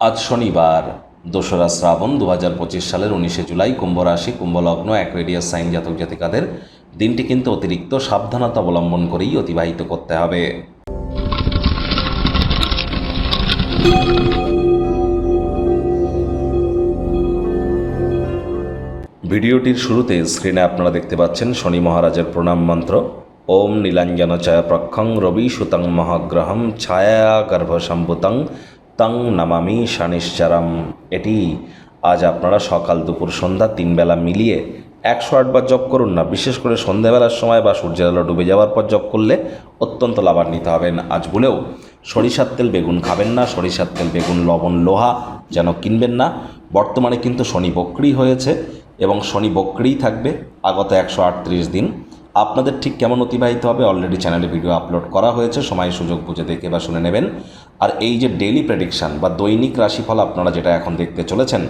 আজ শনিবার, দোসরা শ্রাবণ দু হাজার পঁচিশ সালের উনিশে জুলাই কুম্ভ রাশি কুম্ভলগ্ন এক সাইন জাতক জাতিকাদের দিনটি কিন্তু অতিরিক্ত সাবধানতা অবলম্বন করেই অতিবাহিত করতে হবে। ভিডিওটির শুরুতে স্ক্রিনে আপনারা দেখতে পাচ্ছেন শনি মহারাজের প্রণাম মন্ত্র। ওম নীলাঞ্জন ছায়া প্রক্ষং রবি সুতং মহাগ্রহম ছায়া গর্ভসম্ভুতং তং নামামি শানিশ্চারম। এটি আজ আপনারা সকাল দুপুর সন্ধ্যা তিন বেলা মিলিয়ে একশো আটবার জপ করুন না, বিশেষ করে সন্ধ্যাবেলার সময় বা সূর্যের আলো ডুবে যাওয়ার পর জপ করলে অত্যন্ত লাভান্বিত হবেন। আজ বলেও সরিষার তেল বেগুন খাবেন না, সরিষার তেল বেগুন, লবণ, লোহা যেন কিনবেন না। বর্তমানে কিন্তু শনি বক্রি হয়েছে এবং শনি বক্রিই থাকবে আগত একশো আটত্রিশ দিন। আপনাদের ঠিক কেমন অতিবাহিত হবে? অলরেডি চ্যানেলে ভিডিও আপলোড করা হয়েছে। সময়, সুযোগ বুঝে দেখে বা শুনে নেবেন। আর এই যে ডেইলি প্রেডিকশান বা দৈনিক রাশিফল আপনারা যেটা এখন দেখতে চলেছেন,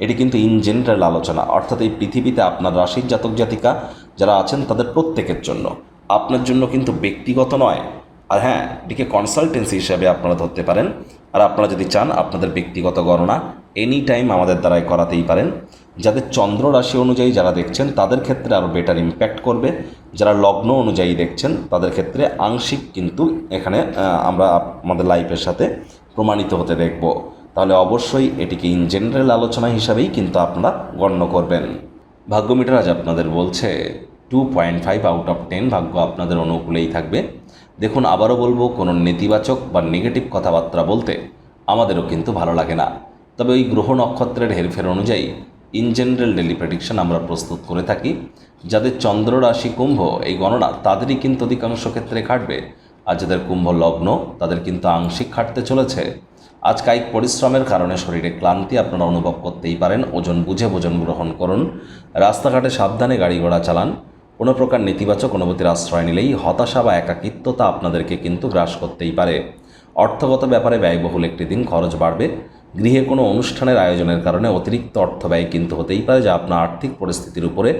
এটি কিন্তু ইন জেনারেল আলোচনা। অর্থাৎ এই পৃথিবীতে আপনার রাশির জাতক জাতিকা যারা আছেন, তাদের প্রত্যেকের জন্য। আপনার জন্য কিন্তু ব্যক্তিগত নয়। আর হ্যাঁ এটিকে কনসালটেন্সি হিসাবে আপনারা ধরতে পারেন। আর আপনারা যদি চান, আপনাদের ব্যক্তিগত গণনা এনি টাইম আমাদের দ্বারাই করাতেই পারেন। যাদের চন্দ্র রাশি অনুযায়ী যারা দেখছেন, তাদের ক্ষেত্রে আরও বেটার ইম্প্যাক্ট করবে। যারা লগ্ন অনুযায়ী দেখছেন, তাদের ক্ষেত্রে আংশিক কিন্তু এখানে আমরা আমাদের লাইফের সাথে প্রমাণিত হতে দেখব। তাহলে অবশ্যই এটিকে ইন জেনারেল আলোচনা হিসাবেই কিন্তু আপনারা গণ্য করবেন। ভাগ্যমিটার আজ আপনাদের বলছে two point five out of ten ভাগ্য আপনাদের অনুকূলেই থাকবে। দেখুন, আবারও বলব, কোনো নেতিবাচক বা নেগেটিভ কথাবার্তা বলতে আমাদেরও কিন্তু ভালো লাগে না। তবে ওই গ্রহ নক্ষত্রের হেরফের অনুযায়ী ইন জেনারেল ডেলি প্রেডিকশন আমরা প্রস্তুত করে থাকি, যাদের চন্দ্র রাশি কুম্ভ এই গণনা তাদেরই কিন্তু অধিকাংশ ক্ষেত্রে খাটবে আর যাদের কুম্ভ লগ্ন তাদের কিন্তু আংশিক খাটতে চলেছে। আজ কায়িক পরিশ্রমের কারণে শরীরে ক্লান্তি আপনারা অনুভব করতেই পারেন, ওজন বুঝে ভোজন গ্রহণ করুন, রাস্তাঘাটে সাবধানে গাড়ি ঘোড়া চালান, কোনো প্রকার নেতিবাচক অনুভূতির আশ্রয় নিলেই হতাশা বা একাকিত্বতা আপনাদেরকে কিন্তু গ্রাস করতেই পারে। অর্থগত ব্যাপারে ব্যয়বহুল একটি দিন খরচ বাড়বে গৃহে কোনো অনুষ্ঠানের আয়োজনের কারণে অতিরিক্ত অর্থ ব্যয় কিন্তু হতেই পারে, যা আপনার আর্থিক পরিস্থিতির উপরে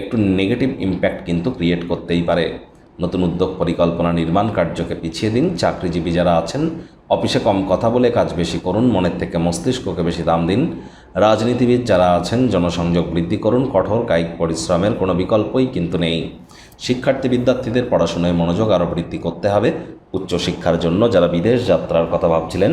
একটু নেগেটিভ ইম্প্যাক্ট কিন্তু ক্রিয়েট করতেই পারে। নতুন উদ্যোগ পরিকল্পনা নির্মাণ কার্যকে পিছিয়ে দিন, চাকরিজীবী যারা আছেন, অফিসে কম কথা বলে কাজ বেশি করুন, মনের থেকে মস্তিষ্ককে বেশি দাম দিন। রাজনীতিবিদ যারা আছেন, জনসংযোগ বৃদ্ধি করুন, কঠোর কায়িক পরিশ্রমের কোনো বিকল্পই কিন্তু নেই। শিক্ষার্থী বিদ্যার্থীদের পড়াশোনায় মনোযোগ আরও বৃদ্ধি করতে হবে। উচ্চশিক্ষার জন্য যারা বিদেশ যাত্রার কথা ভাবছিলেন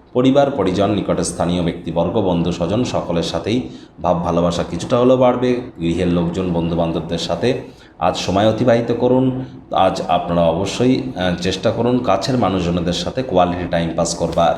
পরিবার, পরিজন, নিকটে স্থানীয় ব্যক্তিবর্গ, বন্ধু, স্বজন সকলের সাথেই ভাব ভালোবাসা কিছুটা হলেও বাড়বে। গৃহের লোকজন, বন্ধুবান্ধবদের সাথে আজ সময় অতিবাহিত করুন। আজ আপনারা অবশ্যই চেষ্টা করুন কাছের মানুষজনদের সাথে কোয়ালিটি টাইম পাস করবার।